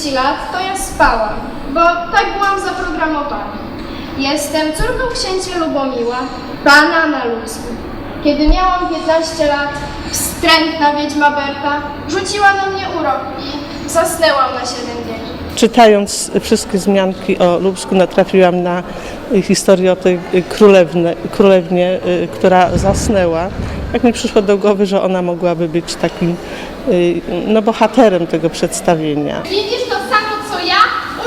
40 lat, to ja spałam, bo tak byłam zaprogramowana. Jestem córką księcia Lubomiła, pana na Lubsku. Kiedy miałam 15 lat, wstrętna wiedźma Berta rzuciła na mnie urok i zasnęłam na 7 wieży. Czytając wszystkie wzmianki o Lubsku natrafiłam na historię o tej królewne, królewnie, y, która zasnęła. Jak mi przyszło do głowy, że ona mogłaby być takim no, bohaterem tego przedstawienia. Widzisz to samo co ja?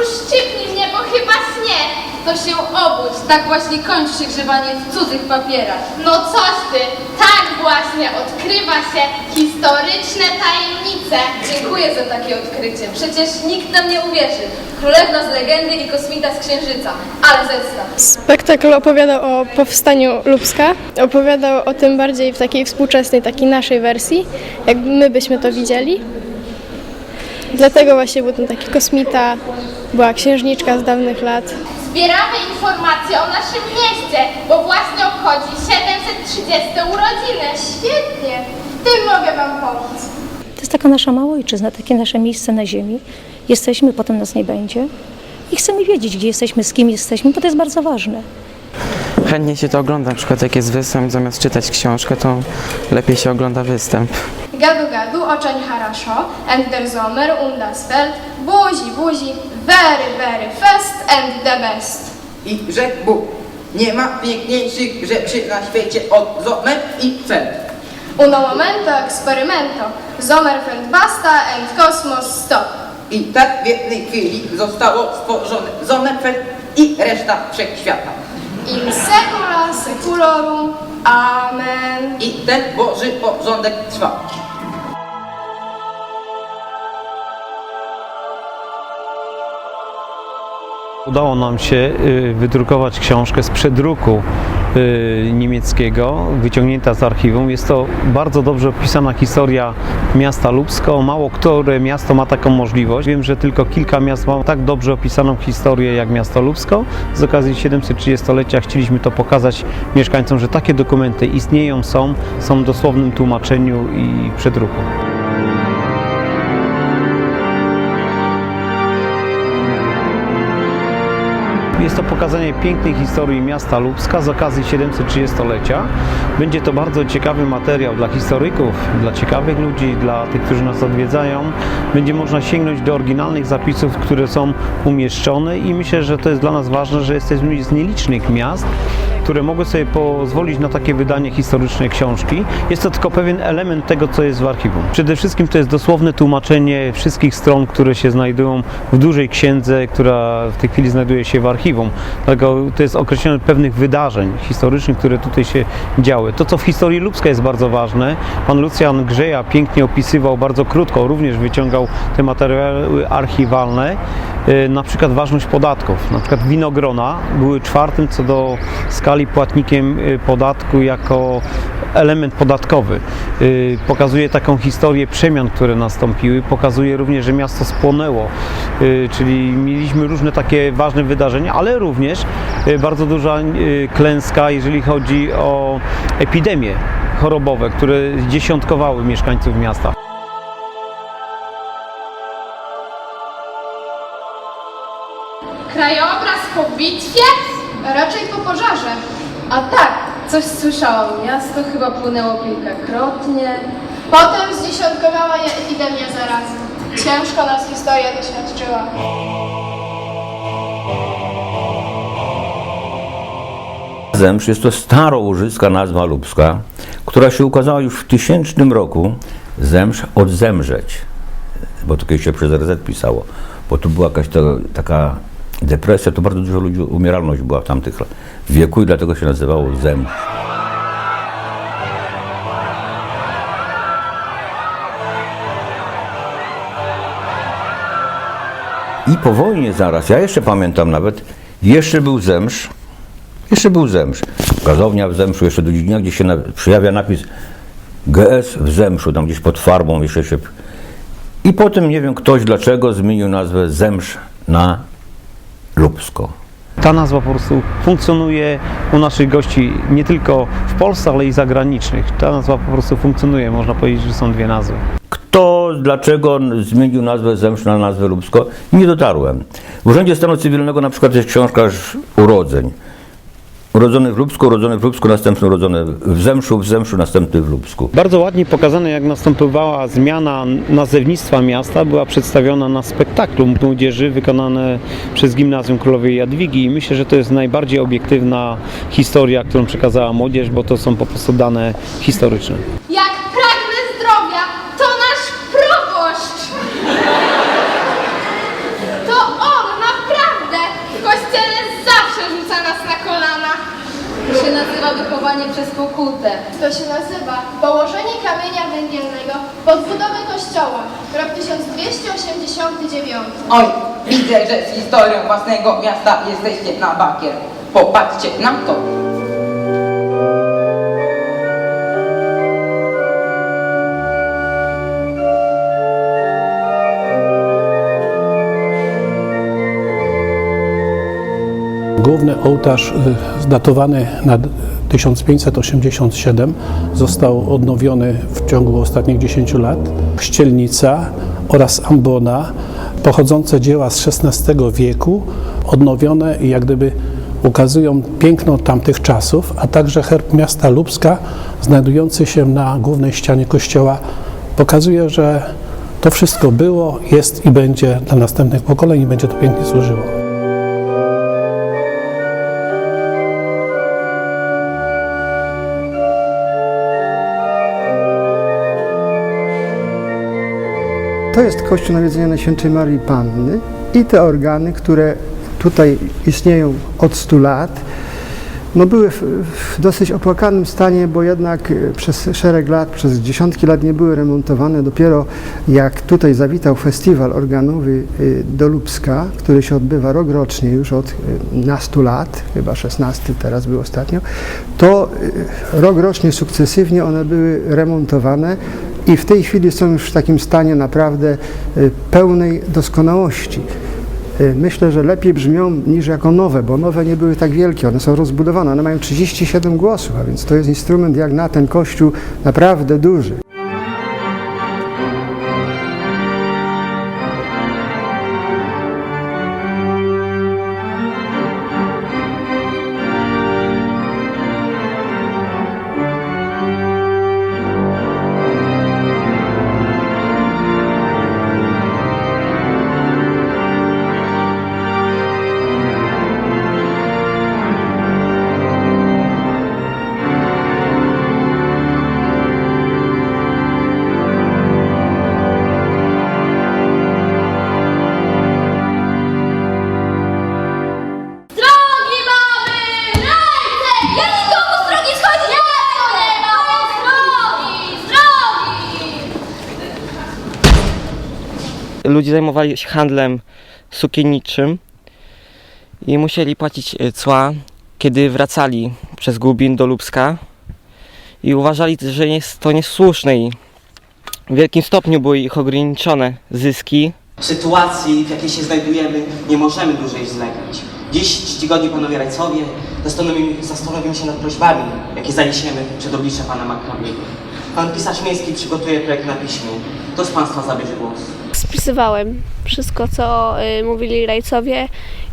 Uszczypnij mnie, bo chyba śnie. To się obudź, tak właśnie kończy się grzebanie w cudzych papierach. No coś ty, tak właśnie odkrywa się historyczne tajemnice. Dziękuję za takie odkrycie, przecież nikt nam nie uwierzy. Królewna z legendy i kosmita z księżyca, ale zestaw. Spektakl opowiadał o powstaniu Lubska. Opowiadał o tym bardziej w takiej współczesnej, takiej naszej wersji, jak my byśmy to widzieli. Dlatego właśnie był ten taki kosmita, była księżniczka z dawnych lat. Zbieramy informacje o naszym mieście, bo właśnie obchodzi 730 urodziny. Świetnie, w tym mogę Wam pomóc. To jest taka nasza mała ojczyzna, takie nasze miejsce na ziemi. Jesteśmy, potem nas nie będzie. I chcemy wiedzieć, gdzie jesteśmy, z kim jesteśmy, bo to jest bardzo ważne. Chętnie się to ogląda, na przykład jak jest występ, zamiast czytać książkę, to lepiej się ogląda występ. Gadu gadu, oczeń haraszo, and der Sommer und das Feld, buzi buzi, very very fest and the best. I rzekł Bóg, nie ma piękniejszych rzeczy na świecie od Zomer i Fel. Uno momento experimento, Sommerfeld basta and kosmos stop. I tak w jednej chwili zostało stworzone Zomerfeld i reszta wszechświata. In secula seculorum, amen. I ten Boży porządek trwa. Udało nam się y, wydrukować książkę z przedruku y, niemieckiego, wyciągnięta z archiwum. Jest to bardzo dobrze opisana historia miasta Lubsko. Mało które miasto ma taką możliwość. Wiem, że tylko kilka miast ma tak dobrze opisaną historię jak miasto Lubsko. Z okazji 730-lecia chcieliśmy to pokazać mieszkańcom, że takie dokumenty istnieją, są, są w dosłownym tłumaczeniu i przedruku. Jest to pokazanie pięknej historii miasta Lubska z okazji 730-lecia. Będzie to bardzo ciekawy materiał dla historyków, dla ciekawych ludzi, dla tych, którzy nas odwiedzają. Będzie można sięgnąć do oryginalnych zapisów, które są umieszczone i myślę, że to jest dla nas ważne, że jesteśmy z nielicznych miast, które mogły sobie pozwolić na takie wydanie historycznej książki. Jest to tylko pewien element tego, co jest w archiwum. Przede wszystkim to jest dosłowne tłumaczenie wszystkich stron, które się znajdują w dużej księdze, która w tej chwili znajduje się w archiwum. Dlatego to jest określenie pewnych wydarzeń historycznych, które tutaj się działy. To, co w historii Lubska jest bardzo ważne, pan Lucjan Grzeja pięknie opisywał bardzo krótko, również wyciągał te materiały archiwalne, y, na przykład ważność podatków. Na przykład winogrona były czwartym co do skali płatnikiem y, podatku jako element podatkowy. Y, Pokazuje taką historię przemian, które nastąpiły. Pokazuje również, że miasto spłonęło, czyli mieliśmy różne takie ważne wydarzenia, ale również y, bardzo duża y, klęska, jeżeli chodzi o epidemie chorobowe, które dziesiątkowały mieszkańców miasta. Krajobraz po bitwie? Raczej po pożarze. A tak, coś słyszałam. Miasto chyba płynęło kilkakrotnie. Potem zdziesiątkowała je epidemia zarazy. Ciężko nas historia doświadczyła. Zemsz jest to starołużycka nazwa lubska, która się ukazała już w tysięcznym roku. Zemsz od zemrzeć, bo to kiedyś się przez RZ pisało, bo tu była jakaś to, taka depresja, to bardzo dużo ludzi, umieralność była w tamtych wieku i dlatego się nazywało zemsz. I po wojnie zaraz, ja jeszcze pamiętam nawet, jeszcze był zemsz, jeszcze był Zemsz. Gazownia w Zemszu, jeszcze do dziedzina, gdzie się na, przejawia napis GS w Zemszu, tam gdzieś pod farbą jeszcze się... I potem, nie wiem, ktoś dlaczego zmienił nazwę Zemsz na Lubsko. Ta nazwa po prostu funkcjonuje u naszych gości nie tylko w Polsce, ale i zagranicznych. Ta nazwa po prostu funkcjonuje, można powiedzieć, że są dwie nazwy. Kto, dlaczego zmienił nazwę Zemszcz na nazwę Lubsko? Nie dotarłem. W Urzędzie Stanu Cywilnego na przykład jest książka urodzeń. Urodzony w Lubsku, urodzony w Lubsku, następny urodzony w Zemszu, w Zemszu, następny w Lubsku. Bardzo ładnie pokazane, jak następowała zmiana nazewnictwa miasta, była przedstawiona na spektaklu młodzieży wykonane przez Gimnazjum Królowej Jadwigi i myślę, że to jest najbardziej obiektywna historia, którą przekazała młodzież, bo to są po prostu dane historyczne. Jak pragnę zdrowia, to nasz proboszcz! To on, naprawdę! W kościele zawsze rzuca nas na kolana. To się nazywa wychowanie przez pokutę. To się nazywa położenie kamienia węgielnego pod budowę kościoła. Rok 1289. Oj, widzę, że z historią własnego miasta jesteście na bakier. Popatrzcie na to. Główny ołtarz y, zdatowany na 1587 został odnowiony w ciągu ostatnich 10 lat. Chścielnica oraz ambona, pochodzące dzieła z XVI wieku, odnowione i jak gdyby ukazują piękno tamtych czasów, a także herb miasta Lubska znajdujący się na głównej ścianie kościoła pokazuje, że to wszystko było, jest i będzie dla następnych pokoleń i będzie to pięknie służyło. To jest kościół nawiedzenia Najświętszej Marii Panny i te organy, które tutaj istnieją od 100 lat, no były w, w dosyć opłakanym stanie, bo jednak e, przez szereg lat, przez dziesiątki lat nie były remontowane. Dopiero jak tutaj zawitał festiwal organowy e, do Lubska, który się odbywa rok rocznie już od e, nastu lat, chyba 16 teraz był ostatnio, to rok rocznie sukcesywnie one były remontowane i w tej chwili są już w takim stanie naprawdę e, pełnej doskonałości. Y, Myślę, że lepiej brzmią niż jako nowe, bo nowe nie były tak wielkie, one są rozbudowane, one mają 37 głosów, a więc to jest instrument jak na ten kościół naprawdę duży. Ludzie zajmowali się handlem sukienniczym i musieli płacić e, cła, kiedy wracali przez Gubin do Lubska i uważali, że jest to niesłuszne i w wielkim stopniu były ich ograniczone zyski. W sytuacji, w jakiej się znajdujemy, nie możemy dłużej zwlekać. Dziś, czcigodni panowie rajcowie, zastanowimy, zastanowimy się nad prośbami, jakie zaniesiemy przed oblicze pana Makrabiego. Pan pisarz miejski przygotuje projekt na piśmie. Kto z państwa zabierze głos? Spisywałem wszystko, co y, mówili rajcowie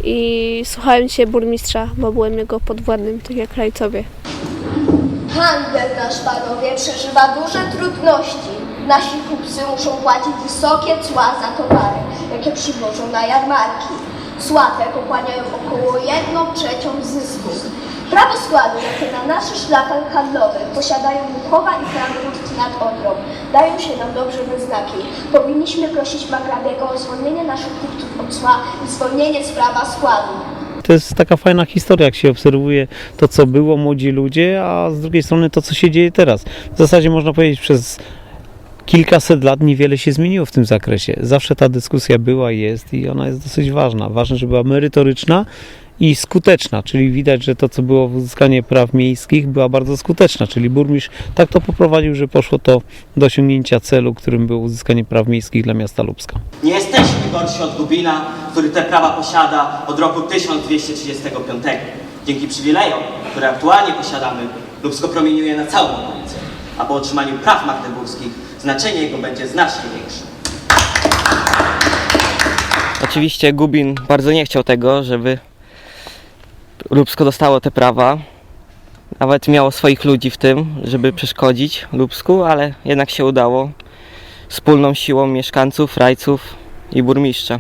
i słuchałem się burmistrza, bo byłem jego podwładnym, tak jak rajcowie. Handel nasz, panowie, przeżywa duże trudności. Nasi kupcy muszą płacić wysokie cła za towary, jakie przywożą na jarmarki. Te pochłaniają około 1 trzecią zysku. Prawo składu, jakie na naszych szlakach handlowych posiadają Bukowa i Frankfurt nad Odrą, dają się nam dobrze we znaki. Powinniśmy prosić Magrabiego o zwolnienie naszych kupców od i zwolnienie z prawa składu. To jest taka fajna historia, jak się obserwuje to, co było, młodzi ludzie, a z drugiej strony to, co się dzieje teraz. W zasadzie można powiedzieć, przez kilkaset lat niewiele się zmieniło w tym zakresie. Zawsze ta dyskusja była, jest i ona jest dosyć ważna. Ważne, żeby była merytoryczna i skuteczna, czyli widać, że to, co było w uzyskanie praw miejskich, była bardzo skuteczna, czyli burmistrz tak to poprowadził, że poszło to do osiągnięcia celu, którym było uzyskanie praw miejskich dla miasta Lubska. Nie jesteśmy gorsi od Gubina, który te prawa posiada od roku 1235. Dzięki przywilejom, które aktualnie posiadamy, Lubsko promieniuje na całą okolicę. A po otrzymaniu praw magdeburskich znaczenie jego będzie znacznie większe. Oczywiście Gubin bardzo nie chciał tego, żeby Lubsko dostało te prawa. Nawet miało swoich ludzi w tym, żeby przeszkodzić Lubsku, ale jednak się udało. Wspólną siłą mieszkańców, rajców i burmistrza.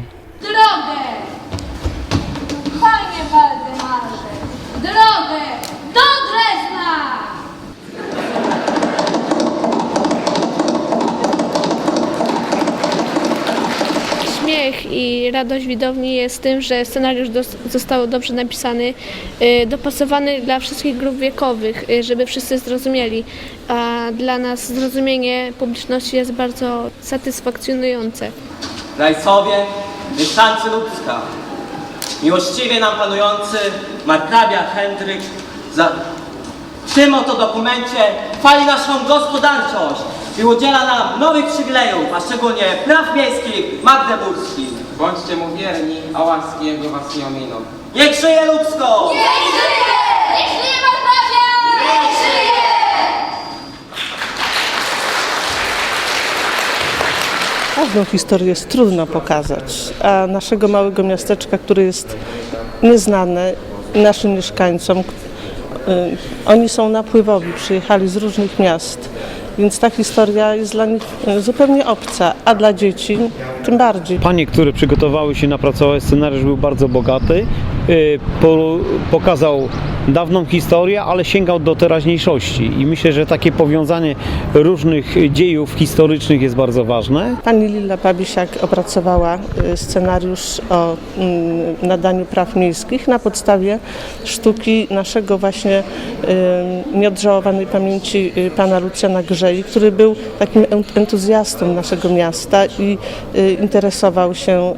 Radość widowni jest tym, że scenariusz został dobrze napisany, y, dopasowany dla wszystkich grup wiekowych, y, żeby wszyscy zrozumieli. A dla nas zrozumienie publiczności jest bardzo satysfakcjonujące. Rajcowie, mieszkańcy Lubska, miłościwie nam panujący markrabia Hendryk za... w tym oto dokumencie chwali naszą gospodarczość i udziela nam nowych przywilejów, a szczególnie praw miejskich magdeburskich. Bądźcie mu wierni, a łaski jego was nie ominą. Niech żyje Lubsko! Niech żyje! Niech żyje Margrabia! Niech żyje! Każdą historię jest trudno pokazać, a naszego małego miasteczka, które jest nieznane naszym mieszkańcom, y, oni są napływowi, przyjechali z różnych miast, więc ta historia jest dla nich y, zupełnie obca, a dla dzieci tym bardziej. Panie, które przygotowały się napracować scenariusz był bardzo bogaty. Po, pokazał dawną historię, ale sięgał do teraźniejszości i myślę, że takie powiązanie różnych dziejów historycznych jest bardzo ważne. Pani Lilla Babisiak opracowała y, scenariusz o mm, nadaniu praw miejskich na podstawie sztuki naszego właśnie y, nieodżałowanej pamięci y, pana Lucjana Grzei, który był takim ent- entuzjastą naszego miasta i interesował się,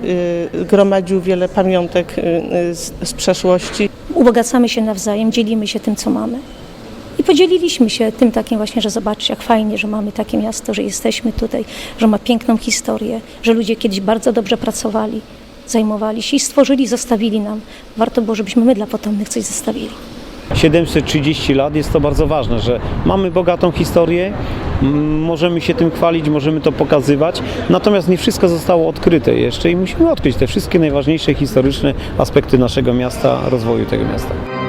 gromadził wiele pamiątek z przeszłości. Ubogacamy się nawzajem, dzielimy się tym, co mamy. I podzieliliśmy się tym takim właśnie, że zobaczcie, jak fajnie, że mamy takie miasto, że jesteśmy tutaj, że ma piękną historię, że ludzie kiedyś bardzo dobrze pracowali, zajmowali się i stworzyli, zostawili nam. Warto było, żebyśmy my dla potomnych coś zostawili. 730 lat jest to bardzo ważne, że mamy bogatą historię, możemy się tym chwalić, możemy to pokazywać, natomiast nie wszystko zostało odkryte jeszcze i musimy odkryć te wszystkie najważniejsze historyczne aspekty naszego miasta, rozwoju tego miasta.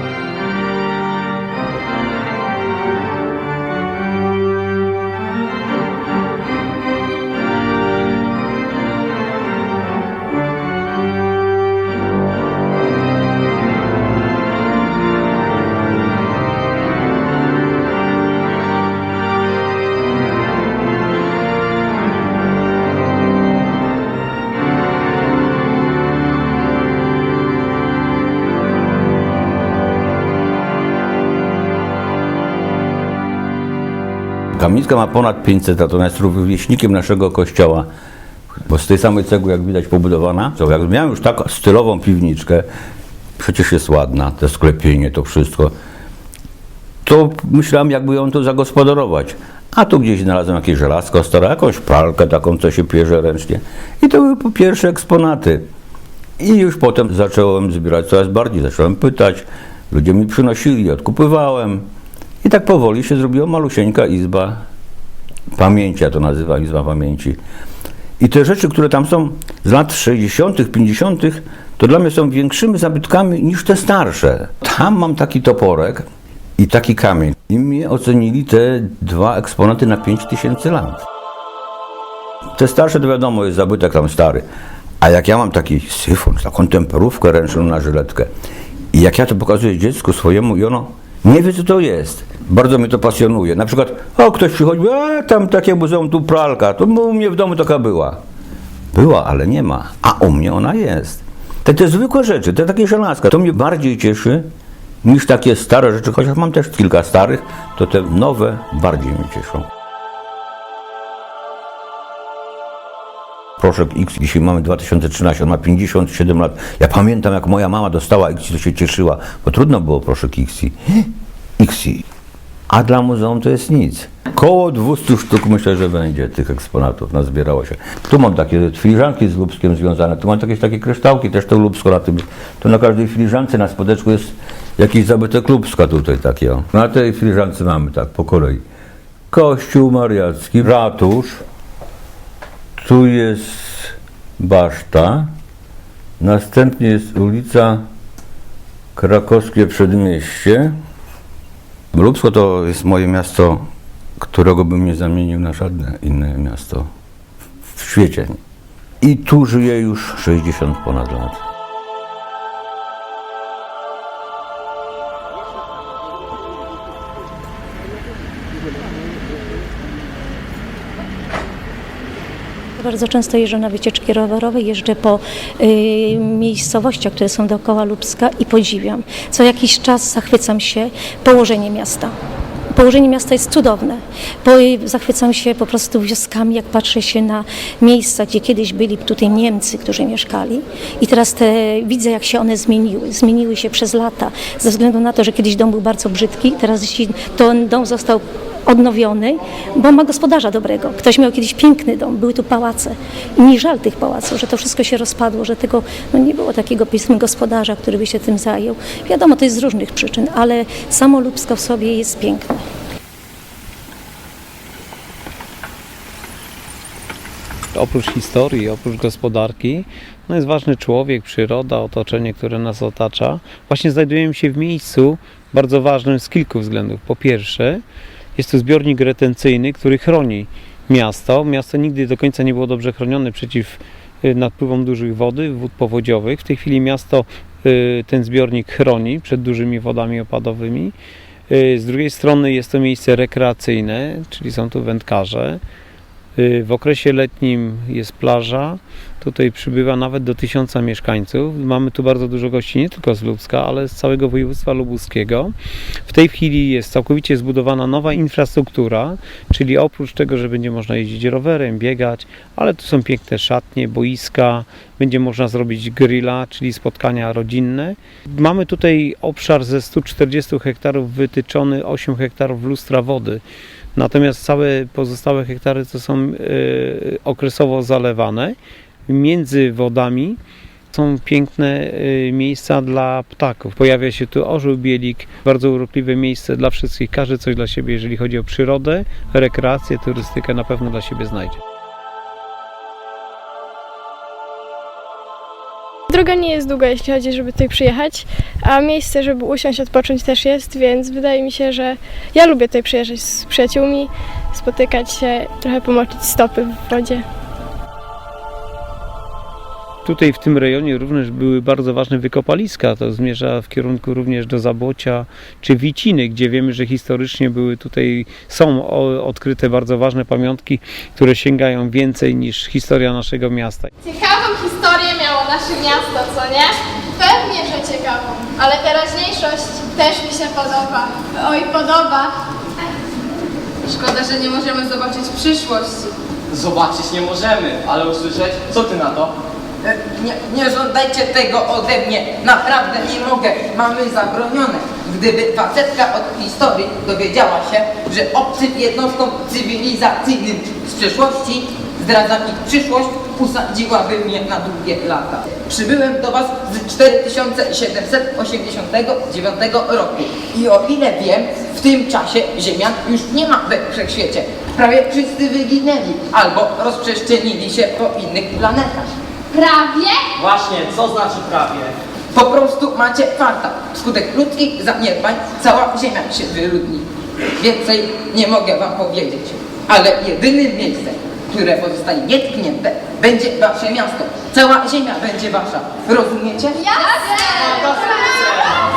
Kamienica ma ponad 500 lat, ona jest rówieśnikiem naszego kościoła, bo z tej samej cegły, jak widać, pobudowana. To jak miałem już tak stylową piwniczkę, przecież jest ładna, to sklepienie, to wszystko, to myślałem, jakby ją tu zagospodarować. A tu gdzieś znalazłem jakieś żelazko stare, jakąś pralkę taką, co się pierze ręcznie. I to były pierwsze eksponaty. I już potem zacząłem zbierać coraz bardziej, zacząłem pytać, ludzie mi przynosili, odkupywałem. I tak powoli się zrobiła malusieńka izba pamięci, ja to nazywam izba pamięci. I te rzeczy, które tam są z lat 60., 50., to dla mnie są większymi zabytkami niż te starsze. Tam mam taki toporek i taki kamień. I mnie ocenili te dwa eksponaty na 5000 lat. Te starsze to wiadomo, jest zabytek tam stary. A jak ja mam taki syfon, taką temperówkę ręczną na żyletkę i jak ja to pokazuję dziecku swojemu i ono nie wie co to jest. Bardzo mnie to pasjonuje. Na przykład, o ktoś przychodzi, a tam takie muzeum, tu pralka, to u mnie w domu taka była. Była, ale nie ma. A u mnie ona jest. Te, te zwykłe rzeczy, te takie żelazka, to mnie bardziej cieszy niż takie stare rzeczy, chociaż mam też kilka starych, to te nowe bardziej mnie cieszą. Proszek X, dzisiaj mamy 2013, on ma 57 lat. Ja pamiętam, jak moja mama dostała X, to się cieszyła, bo trudno było proszek X. X. A dla muzeum to jest nic. Koło 200 sztuk myślę, że będzie tych eksponatów, nazbierało się. Tu mam takie filiżanki z Lubskiem związane, tu mam jakieś takie kryształki, też to Lubsko na tym. Na każdej filiżance na spodeczku jest jakiś zabytek Lubska tutaj takie. o. Na tej filiżance mamy tak, po kolei. Kościół Mariacki, ratusz, tu jest baszta, następnie jest ulica Krakowskie Przedmieście. Lubsko to jest moje miasto, którego bym nie zamienił na żadne inne miasto w świecie. I tu żyję już 60 ponad lat. Bardzo często jeżdżę na wycieczki rowerowe, jeżdżę po y, miejscowościach, które są dookoła Lubska i podziwiam. Co jakiś czas zachwycam się położeniem miasta. Położenie miasta jest cudowne. Po, zachwycam się po prostu wioskami, jak patrzę się na miejsca, gdzie kiedyś byli tutaj Niemcy, którzy mieszkali. I teraz te, widzę, jak się one zmieniły. Zmieniły się przez lata. Ze względu na to, że kiedyś dom był bardzo brzydki, teraz ten dom został odnowiony, bo ma gospodarza dobrego. Ktoś miał kiedyś piękny dom, były tu pałace. I mi żal tych pałaców, że to wszystko się rozpadło, że tego no nie było takiego powiedzmy gospodarza, który by się tym zajął. Wiadomo, to jest z różnych przyczyn, ale samo Lubsko w sobie jest piękne. Oprócz historii, oprócz gospodarki, no jest ważny człowiek, przyroda, otoczenie, które nas otacza. Właśnie znajdujemy się w miejscu bardzo ważnym z kilku względów. Po pierwsze, jest to zbiornik retencyjny, który chroni miasto. Miasto nigdy do końca nie było dobrze chronione przeciw y, nadpływom dużych wody, wód powodziowych. W tej chwili miasto y, ten zbiornik chroni przed dużymi wodami opadowymi. Y, Z drugiej strony jest to miejsce rekreacyjne, czyli są tu wędkarze. Y, W okresie letnim jest plaża. Tutaj przybywa nawet do tysiąca mieszkańców. Mamy tu bardzo dużo gości nie tylko z Lubska, ale z całego województwa lubuskiego. W tej chwili jest całkowicie zbudowana nowa infrastruktura, czyli oprócz tego, że będzie można jeździć rowerem, biegać, ale tu są piękne szatnie, boiska, będzie można zrobić grilla, czyli spotkania rodzinne. Mamy tutaj obszar ze 140 hektarów wytyczony 8 hektarów lustra wody. Natomiast całe pozostałe hektary to są e, okresowo zalewane. Między wodami są piękne e, miejsca dla ptaków. Pojawia się tu orzeł bielik, bardzo urokliwe miejsce dla wszystkich. Każdy coś dla siebie, jeżeli chodzi o przyrodę, rekreację, turystykę, na pewno dla siebie znajdzie. Droga nie jest długa, jeśli chodzi, żeby tutaj przyjechać, a miejsce, żeby usiąść, odpocząć też jest, więc wydaje mi się, że ja lubię tutaj przyjeżdżać z przyjaciółmi, spotykać się, trochę pomoczyć stopy w wodzie. Tutaj w tym rejonie również były bardzo ważne wykopaliska. To zmierza w kierunku również do Zabłocia czy Wiciny, gdzie wiemy, że historycznie były tutaj, są odkryte bardzo ważne pamiątki, które sięgają więcej niż historia naszego miasta. Ciekawą historię nasze miasto, co nie? Pewnie, że ciekawą, ale teraźniejszość też mi się podoba. Oj, podoba. Szkoda, że nie możemy zobaczyć przyszłości. Zobaczyć nie możemy, ale usłyszeć, co ty na to? E, Nie, nie żądajcie tego ode mnie, naprawdę nie mogę, mamy zabronione. Gdyby facetka od historii dowiedziała się, że obcym jednostkom cywilizacyjnym z przeszłości zdradzam ich przyszłość, usadziłaby mnie na długie lata. Przybyłem do Was z 4789 roku i o ile wiem, w tym czasie Ziemian już nie ma we wszechświecie. Prawie wszyscy wyginęli albo rozprzestrzenili się po innych planetach. Prawie? Właśnie, co znaczy prawie? Po prostu macie farta. Wskutek ludzkich zaniedbań cała ziemia się wyludni. Więcej nie mogę wam powiedzieć. Ale jedynym miejscem, które pozostanie nietknięte, będzie wasze miasto. Cała ziemia będzie wasza. Rozumiecie? Jasne!